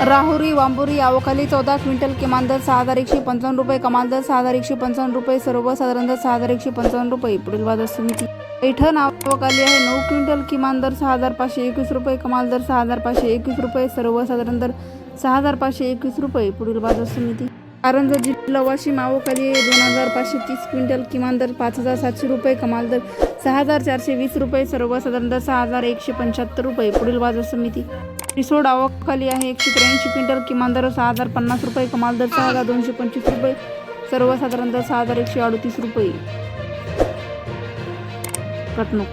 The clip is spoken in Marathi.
राहुरी वांबुरी यावखाली चौदा क्विंटल किमान दर सहा हजार एकशे पंचावन्न रुपये कमाल दर सहा हजार एकशे पंचावन्न रुपये सर्वसाधारण दर सहा हजार एकशे पंचावन्न रुपये पुढील बाजार समिती पैठण आवकाली आहे नऊ क्विंटल किमान दर सहा हजार पाचशे एकवीस रुपये कमाल दर सहा हजार पाचशे एकवीस रुपये सर्वसाधारण दर सहा हजार पाचशे एकवीस रुपये पुढील बाजार समिती कारंजा जिल्हा वाशिम आवकाली आहे दोन हजार पाचशे तीस क्विंटल किमान दर पाच हजार सातशे रुपये कमाल दर सहा हजार चारशे वीस रुपये सर्वसाधारण दर सहा हजार एकशे पंच्याहत्तर रुपये पुढील बाजार समिती रिसोड आवक खाली आहे. एकशे त्र्याऐंशी क्विंटल किमान दर सहा हजार पन्नास रुपये कमाल दर सहा हजार दोनशे पंचवीस रुपये सर्वसाधारण दर सहा हजार एकशे अडतीस रुपये. कटणूक